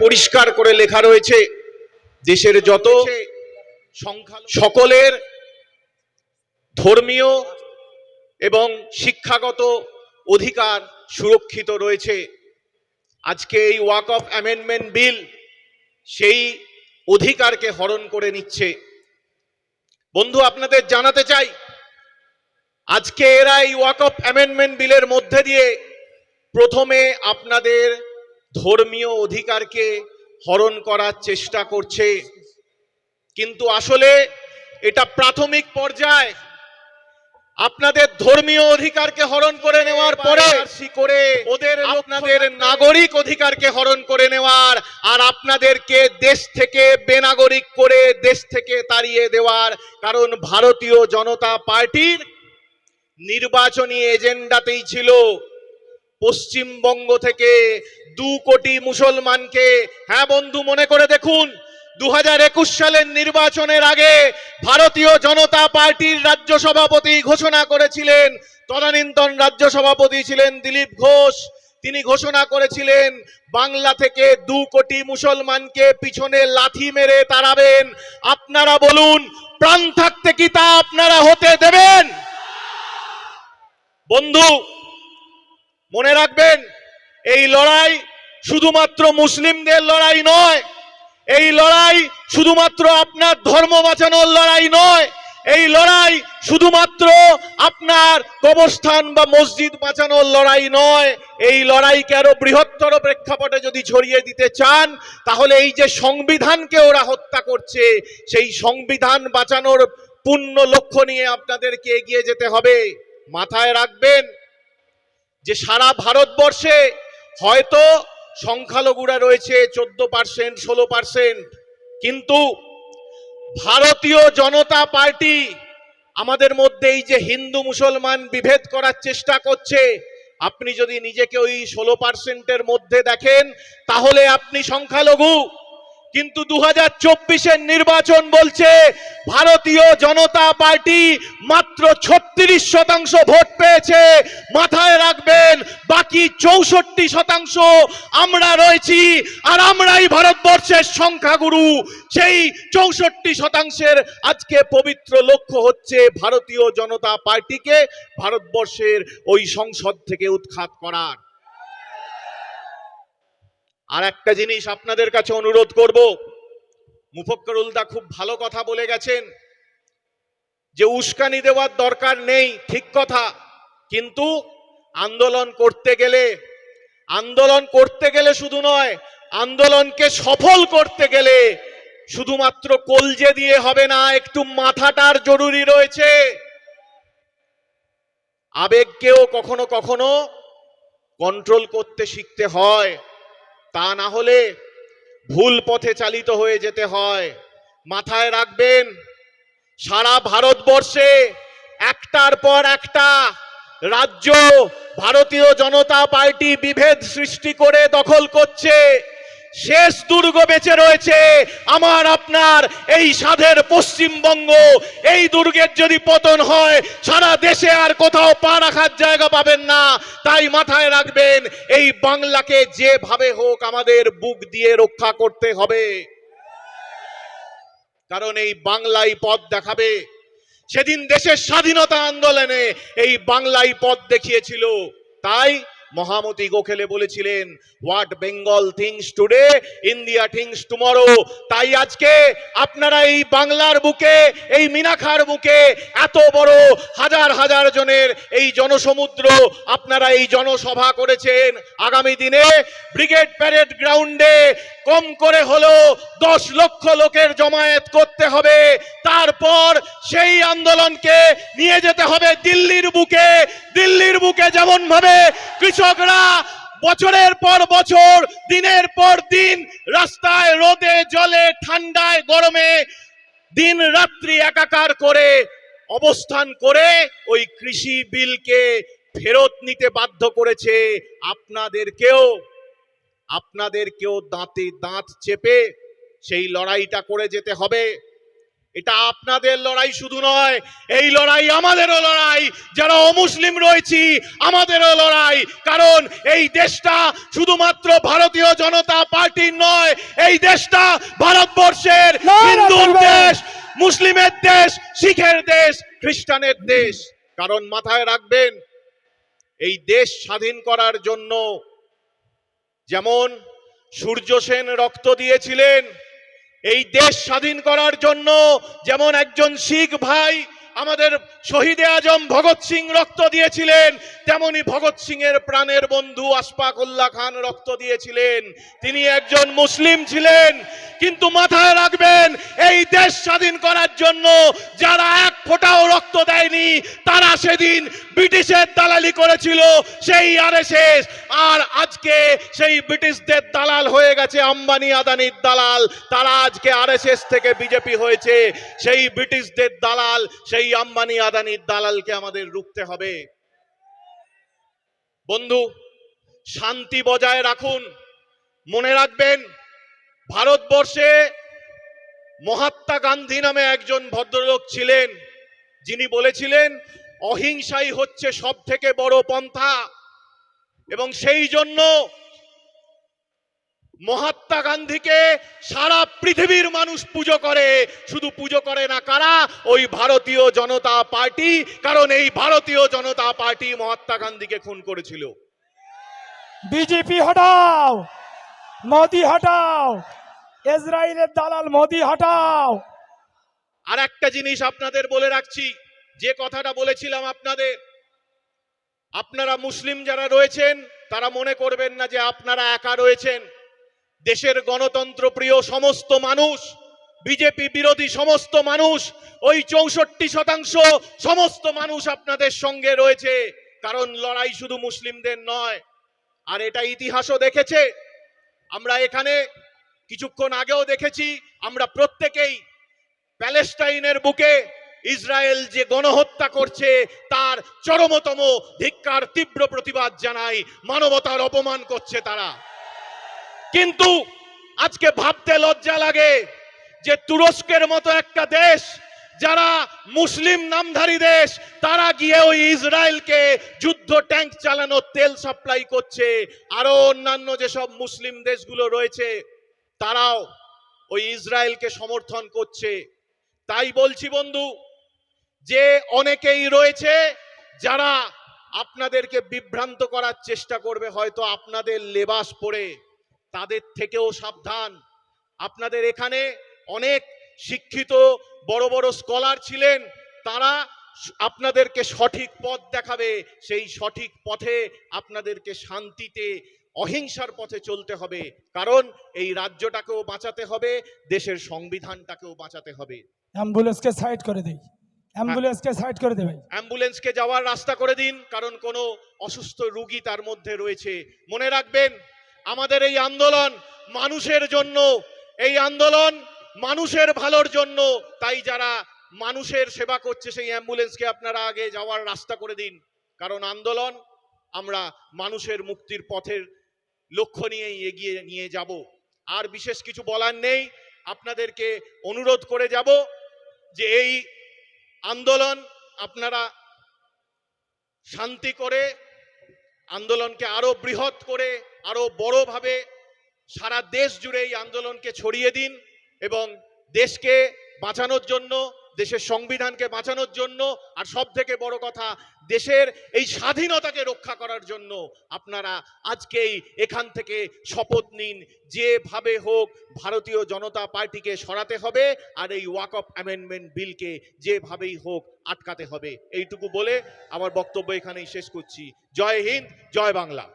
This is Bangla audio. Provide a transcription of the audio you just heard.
পরিষ্কার করে লেখা রয়েছে দেশের যত সংখ্যা সকলের ধর্মীয় এবং শিক্ষাগত অধিকার সুরক্ষিত রয়েছে। আজকে এই ওয়াক অফ অ্যামেন্ডমেন্ট বিল সেই অধিকারকে হরণ করে নিচ্ছে। বন্ধু আপনাদের জানাতে চাই আজকে এরা এই ওয়াক অফ অ্যামেন্ডমেন্ট বিলের মধ্যে দিয়ে প্রথমে আপনাদের ধর্মীয় অধিকারকে হরণ করার চেষ্টা করছে। কিন্তু আসলে এটা প্রাথমিক পর্যায় আপনাদের ধর্মীয় অধিকারকে হরণ করে নেওয়ার পরে করে ওদের আপনাদের নাগরিক অধিকারকে হরণ করে নেওয়ার আর আপনাদেরকে দেশ থেকে বেনাগরিক করে দেশ থেকে তাড়িয়ে দেওয়ার। কারণ ভারতীয় জনতা পার্টির নির্বাচনী এজেন্ডাতেই ছিল। পশ্চিমবঙ্গ থেকে দু কোটি মুসলমানকে হ্যাঁ বন্ধু, মনে করে দেখুন দু সালের নির্বাচনের আগে ভারতীয় জনতা পার্টির রাজ্য সভাপতি ঘোষণা করেছিলেন, তদানীন্তন রাজ্য সভাপতি ছিলেন দিলীপ ঘোষ। তিনি ঘোষণা করেছিলেন, বাংলা থেকে দু কোটি মুসলমানকে পিছনে লাথি মেরে তাড়াবেন। আপনারা বলুন, প্রাণ থাকতে কি তা আপনারা হতে দেবেন? বন্ধু মনে রাখবেন, এই লড়াই শুধুমাত্র মুসলিমদের লড়াই নয়, এই লড়াই শুধুমাত্র আপনার ধর্ম বাঁচানোর লড়াই নয়, এই লড়াই শুধুমাত্র আপনার কবরস্থান বা মসজিদ বাঁচানোর লড়াই নয়, এই লড়াইকে আরও বৃহত্তর প্রেক্ষাপটে যদি ছড়িয়ে দিতে চান, তাহলে এই যে সংবিধানকে ওরা হত্যা করছে, সেই সংবিধান বাঁচানোর পূর্ণ লক্ষ্য নিয়ে আপনাদেরকে এগিয়ে যেতে হবে। মাথায় রাখবেন যে সারা ভারতবর্ষে হয়তো সংখ্যালঘুরা রয়েছে চোদ্দ পার্সেন্ট ষোলো পার্সেন্ট কিন্তু ভারতীয় জনতা পার্টি আমাদের মধ্যে এই যে হিন্দু মুসলমান বিভেদ করার চেষ্টা করছে, আপনি যদি নিজেকে ওই ষোলো পার্সেন্টের মধ্যে দেখেন, তাহলে আপনি সংখ্যালঘু। কিন্তু দু হাজার নির্বাচন বলছে ভারতীয় জনতা পার্টি মাত্র ছত্রিশ শতাংশ ভোট পেয়েছে। মাথায় রাখবেন, বাকি চৌষট্টি শতাংশ আমরা রয়েছি আর আমরাই ভারতবর্ষের সংখ্যাগুরু। সেই চৌষট্টি শতাংশের আজকে পবিত্র লক্ষ্য হচ্ছে ভারতীয় জনতা পার্টিকে ভারতবর্ষের ওই সংসদ থেকে উৎখাত করার। আর একটা জিনিস আপনাদের কাছে অনুরোধ করব। মুফক্করুলদা খুব ভালো কথা বলে গেছেন যে উস্কানি দেওয়ার দরকার নেই, ঠিক কথা। কিন্তু আন্দোলন করতে গেলে, আন্দোলন করতে গেলে শুধু নয়, আন্দোলনকে সফল করতে গেলে শুধুমাত্র কলজে দিয়ে হবে না, একটু মাথাটার জরুরি রয়েছে। আবেগকেও কখনো কখনো কন্ট্রোল করতে শিখতে হয়। তা না হলে ভুল পথে চালিত হয়ে যেতে হয়। মাথায় রাখবেন, সারা ভারতবর্ষে একটার পর একটা রাজ্য ভারতীয় জনতা পার্টি বিভেদ সৃষ্টি করে দখল করছে। শেষ দুর্গ বেঁচে রয়েছে। আমার, আপনার এই সাধের পশ্চিমবঙ্গ, এই দুর্গের যদি পতন হয়, সারা দেশে আর কোথাও পা রাখার জায়গা পাবেন না। তাই মাথায় রাখবেন, এই বাংলাকে যেভাবে হোক আমাদের বুক দিয়ে রক্ষা করতে হবে। কারণ এই বাংলাই পথ দেখাবে। সেদিন দেশের স্বাধীনতা আন্দোলনে এই বাংলাই পথ দেখিয়েছিল। তাই মহামতি গোখেলে বলেছিলেন what Bengal thinks today India thinks tomorrow তাই আজকে আপনারা এই বাংলার বুকে, এই মিনাখার বুকে এত বড় হাজার হাজার জনের এই জনসমুদ্র আপনারা এই জনসভা করেছেন। আগামী দিনে ব্রিগেড প্যারেড গ্রাউন্ডে কম করে হলো দশ লক্ষ লোকের জমায়েত করতে হবে। তারপর সেই আন্দোলনকে নিয়ে যেতে হবে দিল্লির বুকে। দিল্লির বুকে যেমন ভাবে কৃষকরা বছরের পর বছর, দিনের পর দিন রাস্তায়, রোদে, জলে, ঠান্ডায়, গরমে দিন রাত্রি একাকার করে অবস্থান করে ওই কৃষি বিলকে ফেরত নিতে বাধ্য করেছে আপনাদেরকেও। আপনাদেরকেও দাঁতে দাঁত চেপে সেই লড়াইটা করে যেতে হবে। এটা আপনাদের লড়াই শুধু নয় এই লড়াই আমাদেরও লড়াই। যারা অমুসলিম রয়েছি আমাদেরও লড়াই। কারণ এই দেশটা শুধুমাত্র ভারতীয় জনতা পার্টির নয় এই দেশটা ভারতবর্ষের হিন্দুর দেশ মুসলিমের দেশ শিখের দেশ খ্রিস্টানের দেশ। কারণ মাথায় রাখবেন এই দেশ স্বাধীন করার জন্য যেমন সূর্য সেন রক্ত দিয়েছিলেন এই দেশ স্বাধীন করার জন্য যেমন একজন শিখ ভাই আমাদের শহীদে আজম ভগৎ সিং রক্ত দিয়েছিলেন, তেমনি ভগৎ সিং এর প্রাণের বন্ধু আশফাক উল্লাহ খান রক্ত দিয়েছিলেন। তিনি একজন মুসলিম ছিলেন, কিন্তু মাথায় রাখবেন, এই দেশ স্বাধীন করার জন্য যারা এক ফোঁটাও রক্ত দেয়নি, তারা সেদিন ব্রিটিশের দালালি করেছিল, সেই আর আরএসএস। আর আজকে সেই ব্রিটিশদের দালাল হয়ে গেছে আম্বানি আদানির দালাল, তারা আজকে আরএসএস থেকে বিজেপি হয়েছে, সেই ব্রিটিশদের দালাল, সেই আম্বানি আদানির দালালকে আমাদের রুখতে হবে। বন্ধু, শান্তি বজায় রাখুন। মনে রাখবেন, ভারতবর্ষে মহাত্মা গান্ধী নামে একজন ভদ্রলোক ছিলেন। যিনি বলেছিলেন, অহিংসাই হচ্ছে সব থেকে বড় পন্থা। এবং সেই জন্য মহাত্মা গান্ধীকে সারা পৃথিবীর মানুষ পুজো করে। শুধু পুজো করে না কারা? ওই ভারতীয় জনতা পার্টি। কারণ এই ভারতীয় জনতা পার্টি মহাত্মা গান্ধীকে খুন করেছিল। বিজেপি হটাও! মোদি হটাও! ইসরায়েলের দালাল মোদি হটাও! আর একটা জিনিস আপনাদের বলে রাখছি। যে কথাটা বলেছিলাম আপনাদের আপনারা মুসলিম যারা রয়েছেন তারা মনে করবেন না যে আপনারা একা রয়েছেন। দেশের গণতন্ত্র প্রিয় সমস্ত মানুষ, বিজেপি বিরোধী সমস্ত মানুষ, ওই চৌষট্টি শতাংশ সমস্ত মানুষ আপনাদের সঙ্গে রয়েছে। কারণ লড়াই শুধু মুসলিমদের নয়, আর এটা ইতিহাসও দেখেছে। আমরা এখানে কিছুক্ষণ আগেও দেখেছি, আমরা প্রত্যেকেই প্যালেস্টাইনের বুকে ইসরায়েল যে গণহত্যা করছে, তার চরমতম ধিক্কার, তীব্র প্রতিবাদ জানাই, মানবতার অপমান করছে তারা। কিন্তু আজকে ভাবতে লজ্জা লাগে যে তুরস্কের মতো একটা দেশ, যারা মুসলিম নামধারী দেশ, তারা গিয়ে ওই ইসরায়েলকে যুদ্ধ ট্যাঙ্ক চালানো, তেল সাপ্লাই করছে। আরও অন্যান্য যেসব মুসলিম দেশগুলো রয়েছে, তারাও ওই ইসরায়েলকে সমর্থন করছে। তাই বলছি বন্ধু, যে অনেকেই রয়েছে, যারা আপনাদেরকে বিভ্রান্ত করার চেষ্টা করবে, হয়তো আপনাদের লেবাস পরে। তাদের থেকেও সাবধান। আপনাদের এখানে অনেক শিক্ষিত বড় বড় স্কলার ছিলেন তারা আপনাদেরকে সঠিক পথ দেখাবে। সেই সঠিক পথে আপনাদেরকে শান্তিতে অহিংসার পথে চলতে হবে। কারণ এই রাজ্যটাকেও বাঁচাতে হবে দেশের সংবিধানটাকেও বাঁচাতে হবে। অ্যাম্বুলেন্সকে সাইড করে দেই। অ্যাম্বুলেন্সকে সাইড করে দে ভাই অ্যাম্বুলেন্সকে যাওয়ার রাস্তা করে দিন কারণ কোনো অসুস্থ রুগী তার মধ্যে রয়েছে। মনে রাখবেন আমাদের এই আন্দোলন মানুষের জন্য, এই আন্দোলন মানুষের ভালোর জন্য। তাই যারা মানুষের সেবা করছে সেই অ্যাম্বুলেন্সকে আপনারা আগে যাওয়ার রাস্তা করে দিন। কারণ আন্দোলন আমরা মানুষের মুক্তির পথের লক্ষ্য নিয়েই এগিয়ে নিয়ে যাব। আর বিশেষ কিছু বলার নেই, আপনাদেরকে অনুরোধ করে যাব যে এই আন্দোলন আপনারা শান্তি করে আন্দোলনকে আরও বৃহৎ করে, আরও বড়ভাবে সারা দেশ জুড়ে এই আন্দোলনকে ছড়িয়ে দিন এবং দেশকে বাঁচানোর জন্য দেশের সংবিধানকে বাঁচানোর জন্য, আর সব থেকে বড় কথা, দেশের এই স্বাধীনতাকে রক্ষা করার জন্য আপনারা আজকেই এখান থেকে শপথ নিন, যেভাবে হোক ভারতীয় জনতা পার্টিকে সরাতে হবে, আর এই ওয়াক অফ অ্যামেন্ডমেন্ট বিলকে যেভাবেই হোক আটকাতে হবে। এইটুকু বলে আমার বক্তব্য এখানেই শেষ করছি। জয় হিন্দ, জয় বাংলা।